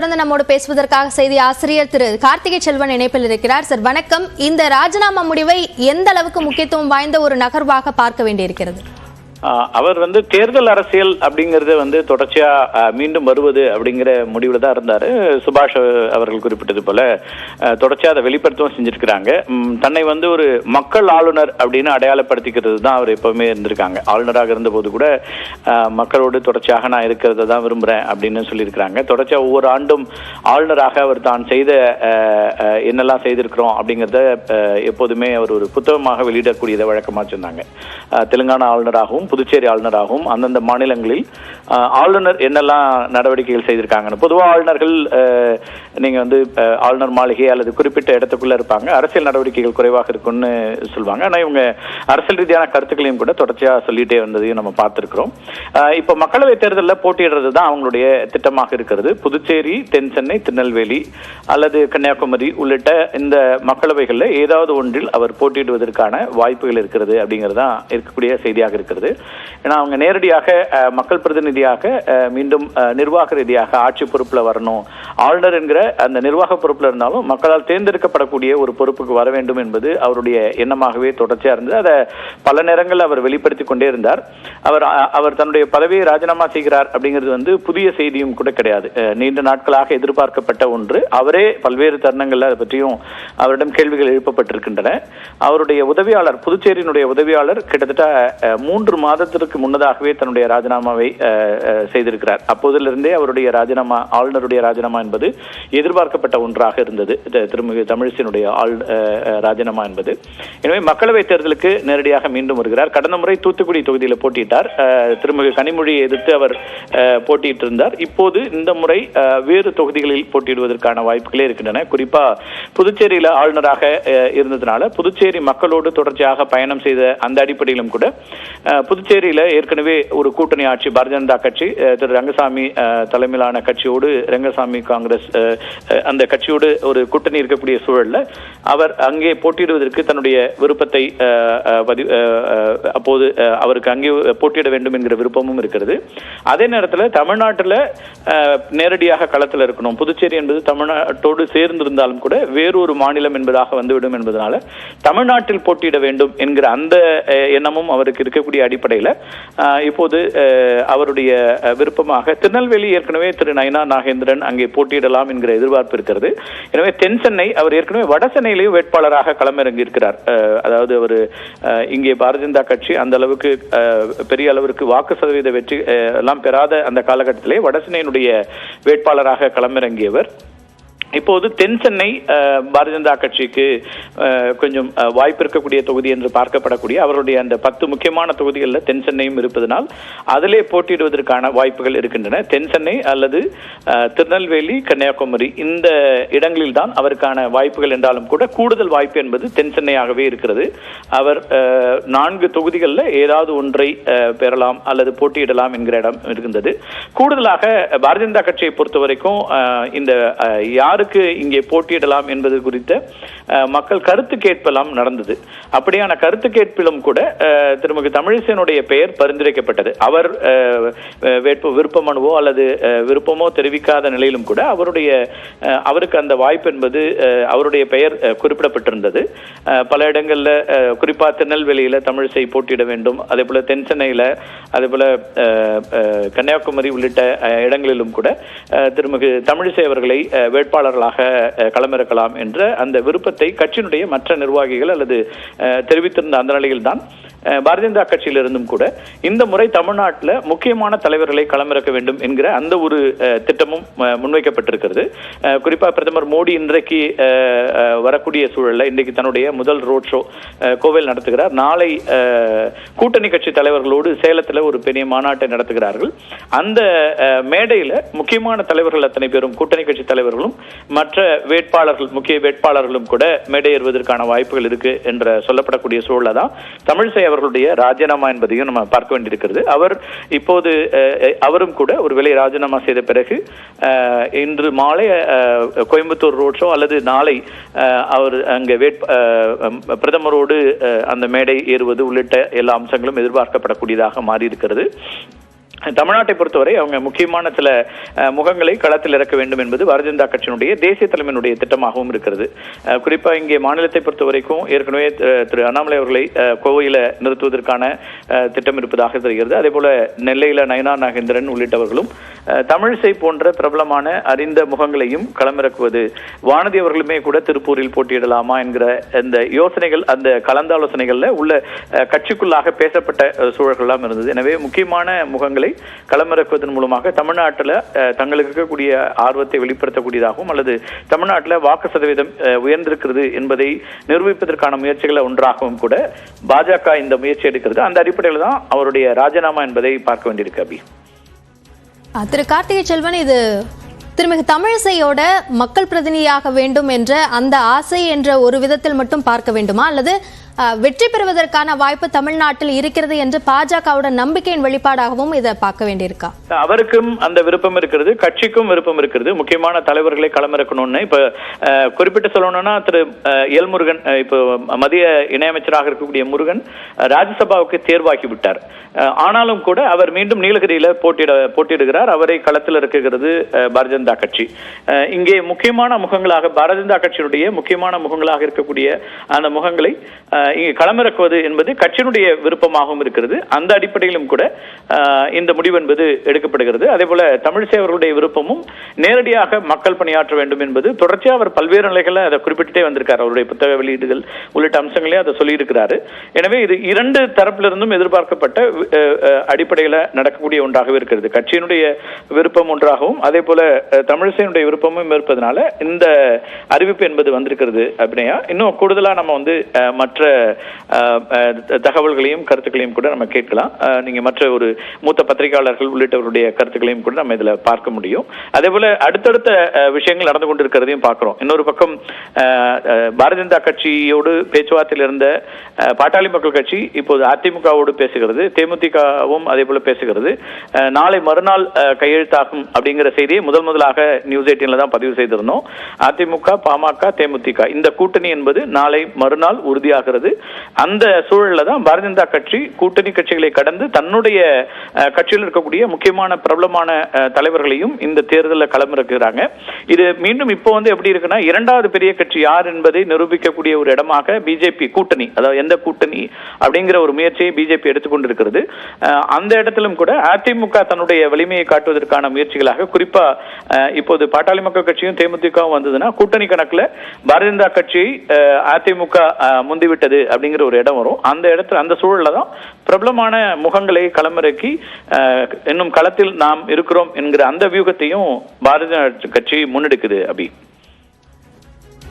தொடர்ந்து நம்மோடு பேசுவதற்காக செய்தி ஆசிரியர் திரு கார்த்திகை செல்வன் இணைப்பில் இருக்கிறார். சார் வணக்கம். இந்த ராஜினாமா முடிவை எந்த அளவுக்கு முக்கியத்துவம் வாய்ந்த ஒரு நகர்வாக பார்க்க வேண்டியிருக்கிறது? அவர் வந்து தேர்தல் அரசியல் அப்படிங்கிறது வந்து தொடர்ச்சியா மீண்டும் வருவது அப்படிங்கிற முடிவில் தான் இருந்தார். சுபாஷ் அவர்கள் குறிப்பிட்டது போல தொடர்ச்சியாக அதை வெளிப்படுத்தவும் செஞ்சிருக்கிறாங்க. தன்னை வந்து ஒரு மக்கள் ஆளுநர் அப்படின்னு அடையாளப்படுத்திக்கிறது தான் அவர் எப்பவுமே இருந்திருக்காங்க. ஆளுநராக இருந்தபோது கூட மக்களோடு தொடர்ச்சியாக நான் இருக்கிறத தான் விரும்புகிறேன் அப்படின்னு சொல்லியிருக்கிறாங்க. தொடர்ச்சியாக ஒவ்வொரு ஆண்டும் ஆளுநராக அவர் தான் செய்த என்னெல்லாம் செய்திருக்கிறோம் அப்படிங்கிறத எப்போதுமே அவர் ஒரு புத்தகமாக வெளியிடக்கூடியதை வழக்கமாக சொன்னாங்க. தெலுங்கானா ஆளுநராகவும் புதுச்சேரி ஆளுநராகவும் அந்தந்த மாநிலங்களில் ஆளுநர் என்னெல்லாம் நடவடிக்கைகள் செய்திருக்காங்கன்னு. பொதுவாக ஆளுநர்கள் நீங்கள் வந்து ஆளுநர் மாளிகை அல்லது குறிப்பிட்ட இடத்துக்குள்ளே இருப்பாங்க. அரசியல் நடவடிக்கைகள் குறைவாக இருக்கும்னு சொல்லுவாங்க ஆனால் இவங்க அரசியல் ரீதியான கருத்துக்களையும் கூட தொடர்ச்சியாக சொல்லிகிட்டே வந்ததையும் நம்ம பார்த்துருக்குறோம். இப்போ மக்களவை தேர்தலில் போட்டியிடுறது தான் அவங்களுடைய திட்டமாக இருக்கிறது. புதுச்சேரி தென் சென்னை திருநெல்வேலி அல்லது கன்னியாகுமரி உள்ளிட்ட இந்த மக்களவைகளில் ஏதாவது ஒன்றில் அவர் போட்டியிடுவதற்கான வாய்ப்புகள் இருக்கிறது அப்படிங்கிறது தான் இருக்கக்கூடிய செய்தியாக இருக்கிறது. ஏன்னா அவங்க நேரடியாக மக்கள் பிரதிநிதியாக மீண்டும் நிர்வாக ரீதியாக ஆட்சி பொறுப்பில் வரணும். ஆளுநர் என்கிற அந்த நிர்வாக பொறுப்பில் இருந்தாலும் மக்களால் தேர்ந்தெடுக்கப்படக்கூடிய ஒரு பொறுப்புக்கு வர வேண்டும் என்பது அவருடைய எண்ணமாகவே தொடர்ச்சியாக இருந்தது. அதை பல நேரங்களில் அவர் வெளிப்படுத்தி கொண்டே இருந்தார். அவர் அவர் தன்னுடைய பதவியை ராஜினாமா செய்கிறார் அப்படிங்கிறது வந்து புதிய செய்தியும் கூட கிடையாது. நீண்ட நாட்களாக எதிர்பார்க்கப்பட்ட ஒன்று. அவரே பல்வேறு தருணங்களில் அதை பற்றியும் அவரிடம் கேள்விகள் எழுப்பப்பட்டிருக்கின்றன. அவருடைய உதவியாளர் புதுச்சேரியினுடைய உதவியாளர் கிட்டத்தட்ட மூன்று மாதத்திற்கு முன்னதாகவே தன்னுடைய ராஜினாமாவை செய்திருக்கிறார். அப்போதிலிருந்தே அவருடைய ராஜினாமா ஆளுநருடைய ராஜினாமா என்பது எதிர்பார்க்கப்பட்ட ஒன்றாக இருந்தது. திருமிகு தமிழிசையினுடைய ஆள் ராஜினாமா என்பது. எனவே மக்களவை தேர்தலுக்கு நேரடியாக மீண்டும் வருகிறார். கடந்த முறை தூத்துக்குடி தொகுதியில் போட்டியிட்டார். திருமிகு கனிமொழியை எதிர்த்து அவர் போட்டியிட்டு இருந்தார் இப்போது இந்த முறை வேறு தொகுதிகளில் போட்டியிடுவதற்கான வாய்ப்புகளே இருக்கின்றன. குறிப்பாக புதுச்சேரியில் ஆளுநராக இருந்ததுனால புதுச்சேரி மக்களோடு தொடர்ச்சியாக பயணம் செய்த அந்த அடிப்படையிலும் கூட புதுச்சேரியில் ஏற்கனவே ஒரு கூட்டணி ஆட்சி பாரதிய ஜனதா கட்சி திரு ரங்கசாமி தலைமையிலான கட்சியோடு ரங்கசாமி காங்கிரஸ் அந்த கட்சியோடு ஒரு கூட்டணி இருக்கக்கூடிய சூழல்ல அவர் அங்கே போட்டியிடுவதற்கு தன்னுடைய விருப்பத்தை அப்போது அவருக்கு அங்கே போட்டியிட வேண்டும் என்கிற விருப்பமும் இருக்கிறது. அதே நேரத்தில் தமிழ்நாட்டில் நேரடியாக களத்தில் இருக்கணும். புதுச்சேரி என்பது தமிழ்நாட்டோடு சேர்ந்திருந்தாலும் கூட வேறொரு மாநிலம் என்பதாக வந்துவிடும் என்பதனால தமிழ்நாட்டில் போட்டியிட வேண்டும் என்கிற அந்த எண்ணமும் அவருக்கு இருக்கக்கூடிய அடிப்படையில் இப்போது அவருடைய விருப்பமாக திருநெல்வேலி ஏற்கனவே திரு நயனா நாகேந்திரன் அங்கே போட்டியிடலாம் என்கிற எதிர்பார்ப்பு இருக்கிறது. எனவே தென் சென்னை அவர் ஏற்கனவே வட சென்னையிலேயும் வேட்பாளராக களமிறங்கி இருக்கிறார் அதாவது அவர் இங்கே பாரதிய ஜனதா கட்சி அந்த அளவுக்கு பெரிய அளவிற்கு வாக்கு சதவீத வெற்றி எல்லாம் பெறாத அந்த காலகட்டத்திலே வட சென்னையினுடைய வேட்பாளராக களமிறங்கியவர். இப்போது தென் சென்னை பாரதிய ஜனதா கட்சிக்கு கொஞ்சம் வாய்ப்பு இருக்கக்கூடிய தொகுதி என்று பார்க்கப்படக்கூடிய அவருடைய அந்த பத்து முக்கியமான தொகுதிகளில் தென் சென்னையும் இருப்பதனால் அதிலே போட்டியிடுவதற்கான வாய்ப்புகள் இருக்கின்றன. தென் சென்னை அல்லது திருநெல்வேலி கன்னியாகுமரி இந்த இடங்களில் தான் அவருக்கான வாய்ப்புகள் என்றாலும் கூட கூடுதல் வாய்ப்பு என்பது தென் சென்னையாகவே இருக்கிறது. அவர் நான்கு தொகுதிகளில் ஏதாவது ஒன்றை பெறலாம் அல்லது போட்டியிடலாம் என்கிற இடம் இருக்கின்றது. கூடுதலாக பாரதிய ஜனதா கட்சியை பொறுத்த வரைக்கும் இந்த யார் யாருக்கு இங்கே போட்டியிடலாம் என்பது குறித்த மக்கள் கருத்து கேட்பெல்லாம் நடந்தது. அப்படியான கருத்து கேட்பிலும் கூட அஹ், திருமதி பெயர் பரிந்துரைக்கப்பட்டது. அவர் வேட்பு விருப்பமனுவோ அல்லது விருப்பமோ தெரிவிக்காத நிலையிலும் கூட அவருடைய அவருக்கு அந்த வாய்ப்பு என்பது அவருடைய பெயர் குறிப்பிடப்பட்டிருந்தது. பல இடங்களில் குறிப்பாக குறிப்பா திருநெல்வேலியில தமிழிசை போட்டியிட வேண்டும். அதே போல தென் சென்னையில அதே போல கன்னியாகுமரி உள்ளிட்ட இடங்களிலும் கூட திருமிகு தமிழிசை அவர்களை வேட்பாளர் வேட்பாளர்களாக களமிறக்கலாம் என்ற அந்த விருப்பத்தை கட்சியினுடைய மற்ற நிர்வாகிகள் அல்லது தெரிவித்திருந்த அந்த நிலையில்தான். தான் பாரதிய ஜனதா கட்சியிலிருந்தும் கூட இந்த முறை தமிழ்நாட்டில் முக்கியமான தலைவர்களை களமிறக்க வேண்டும் என்கிற அந்த ஒரு திட்டமும் முன்வைக்கப்பட்டிருக்கிறது. குறிப்பாக பிரதமர் மோடி இன்றைக்கு வரக்கூடிய சூழல்ல இன்றைக்கு தன்னுடைய முதல் ரோட் ஷோ கோவில் நடத்துகிறார். நாளை கூட்டணி கட்சி தலைவர்களோடு சேலத்தில் ஒரு பெரிய மாநாட்டை நடத்துகிறார்கள். அந்த மேடையில் முக்கியமான தலைவர்கள் அத்தனை பேரும் கூட்டணி கட்சி தலைவர்களும் மற்ற வேட்பாளர்கள் முக்கிய வேட்பாளர்களும் கூட மேடை ஏறுவதற்கான வாய்ப்புகள் இருக்கு என்ற சொல்லப்படக்கூடிய சூழலை தான் தமிழிசை அவர்களுடைய ராஜினாமா என்பதையும் நம்ம பார்க்க வேண்டியிருக்கிறது. அவர் இப்போது அவரும் கூட ஒரு வேலை ராஜினாமா செய்த பிறகு இன்று மாலை கோயம்புத்தூர் ரோட் ஷோ அல்லது நாளை அவர் அங்கே வேட் பிரதமரோடு அந்த மேடை ஏறுவது உள்ளிட்ட எல்லா அம்சங்களும் எதிர்பார்க்கப்படக்கூடியதாக மாறியிருக்கிறது. தமிழ்நாட்டை பொறுத்தவரை அவங்க முக்கியமான சில முகங்களை களத்தில் இறக்க வேண்டும் என்பது பாரதிய ஜனதா கட்சியினுடைய தேசிய தலைமையினுடைய திட்டமாகவும் இருக்கிறது குறிப்பாக குறிப்பா இங்கே மாநிலத்தை பொறுத்த வரைக்கும் ஏற்கனவே திரு அண்ணாமலை அவர்களை கோவையில் கோவையில நிறுத்துவதற்கான திட்டம் இருப்பதாக தெரிகிறது. அதே போல நெல்லையில நயனா நாகேந்திரன் உள்ளிட்டவர்களும் தமிழிசை போன்ற பிரபலமான அறிந்த முகங்களையும் களமிறக்குவது வானதி அவர்களுமே கூட திருப்பூரில் போட்டியிடலாமா என்கிற அந்த யோசனைகள் அந்த கலந்தாலோசனைகள்ல உள்ள கட்சிக்குள்ளாக பேசப்பட்ட சூழல்கள்லாம் இருந்தது. எனவே முக்கியமான முகங்களை விஷயங்களை களமிறக்குவதன் மூலமாக தமிழ்நாட்டில் தங்களுக்கு இருக்கக்கூடிய ஆர்வத்தை வெளிப்படுத்தக்கூடியதாகவும் அல்லது தமிழ்நாட்டில் வாக்கு சதவீதம் உயர்ந்திருக்கிறது என்பதை நிரூபிப்பதற்கான முயற்சிகளை ஒன்றாகவும் கூட பாஜக இந்த முயற்சி எடுக்கிறது. அந்த அடிப்படையில் தான் அவருடைய ராஜினாமா என்பதை பார்க்க வேண்டியிருக்கு அபி. திரு கார்த்திகை செல்வன் இது திருமிகு தமிழிசையோட மக்கள் பிரதிநிதியாக வேண்டும் என்ற அந்த ஆசை என்ற ஒரு விதத்தில் மட்டும் பார்க்க வேண்டுமா? அல்லது வெற்றி பெறுவதற்கான வாய்ப்பு தமிழ்நாட்டில் இருக்கிறது என்று பாஜகவுடன் நம்பிக்கையின் வெளிப்பாடாகவும் இதை பார்க்க வேண்டியிருக்கா? அவருக்கும் அந்த விருப்பம் இருக்கிறது கட்சிக்கும் விருப்பம் இருக்கிறது. முக்கியமான தலைவர்களை களமிறக்கணும்னு இப்ப குறிப்பிட்டு சொல்லணும்னா திரு அஹ், எல் முருகன் இப்போ மத்திய இணையமைச்சராக இருக்கக்கூடிய முருகன் ராஜ்யசபாவுக்கு தேர்வாகி விட்டார். ஆனாலும் கூட அவர் மீண்டும் நீலகிரியில போட்டியிட போட்டியிடுகிறார். அவரை களத்தில் இருக்குகிறது பாரதிய ஜனதா கட்சி. இங்கே முக்கியமான முகங்களாக பாரதிய ஜனதா கட்சியினுடைய முக்கியமான முகங்களாக இருக்கக்கூடிய அந்த முகங்களை இங்கே களமிறக்குவது என்பது கட்சியினுடைய விருப்பமாகவும் இருக்கிறது. அந்த அடிப்படையிலும் கூட இந்த முடிவு என்பது எடுக்கப்படுகிறது. அதே போல தமிழிசை அவர்களுடைய விருப்பமும் நேரடியாக மக்கள் பணியாற்ற வேண்டும் என்பது தொடர்ச்சியாக அவர் பல்வேறு நிலைகளில் அதை குறிப்பிட்டே வந்திருக்கார். அவருடைய புத்தக வெளியீடுகள் உள்ளிட்ட அம்சங்களே அதை சொல்லியிருக்கிறாரு. எனவே இது இரண்டு தரப்பிலிருந்தும் எதிர்பார்க்கப்பட்ட அடிப்படையில் நடக்கக்கூடிய ஒன்றாகவே இருக்கிறது. கட்சியினுடைய விருப்பம் ஒன்றாகவும் அதே போல தமிழிசையினுடைய விருப்பமும் இருப்பதனால இந்த அறிவிப்பு என்பது வந்திருக்கிறது அப்படின்னா இன்னும் கூடுதலாக நம்ம வந்து மற்ற தகவல்களையும் கருத்துக்களையும் கூட நம்ம கேட்கலாம். நீங்க மற்ற ஒரு மூத்த பத்திரிகையாளர்கள் உள்ளிட்டவருடைய கருத்துக்களையும் கூட நம்ம இதுல பார்க்க முடியும். அதே போல அடுத்தடுத்த விஷயங்கள் நடந்து கொண்டிருக்கிறதையும் பார்க்கிறோம். இன்னொரு பக்கம் பாரதிய ஜனதா கட்சியோடு பேச்சுவார்த்தையில் இருந்த பாட்டாளி மக்கள் கட்சி இப்போது அதிமுகவோடு பேசுகிறது தேமுதிகவும் அதே போல பேசுகிறது. நாளை மறுநாள் கையெழுத்தாகும் அப்படிங்கிற செய்தியை முதல் முதலாக நியூஸ் எயிட்டீன்ல தான் பதிவு செய்திருந்தோம். அதிமுக பாமக தேமுதிக இந்த கூட்டணி என்பது நாளை மறுநாள் உறுதியாகிறது. வருது அந்த சூழலில் தான் பாரதிய ஜனதா கட்சி கூட்டணி கட்சிகளை கடந்து தன்னுடைய கட்சியில் இருக்கக்கூடிய முக்கியமான பிரபலமான தலைவர்களையும் இந்த தேர்தலில் களமிறக்குகிறாங்க இது மீண்டும் இப்போ வந்து எப்படி இருக்குன்னா இரண்டாவது பெரிய கட்சி யார் என்பதை நிரூபிக்கக்கூடிய ஒரு இடமாக பிஜேபி கூட்டணி அதாவது எந்த கூட்டணி அப்படிங்கிற ஒரு முயற்சியை பிஜேபி எடுத்துக்கொண்டிருக்கிறது. அந்த இடத்திலும் கூட அதிமுக தன்னுடைய வலிமையை காட்டுவதற்கான முயற்சிகளாக குறிப்பா இப்போது பாட்டாளி மக்கள் கட்சியும் தேமுதிகவும் வந்ததுன்னா கூட்டணி கணக்கில் பாரதிய ஜனதா கட்சியை அதிமுக அஹ், விட்டது அப்படிங்கிற ஒரு இடம் வரும். அந்த இடத்துல அந்த சூழல்ல தான் பிரபலமான முகங்களை களமிறக்கி இன்னும் களத்தில் நாம் இருக்கிறோம் என்கிற அந்த வியூகத்தையும் பாரதிய கட்சி முன்னெடுக்குது அபி.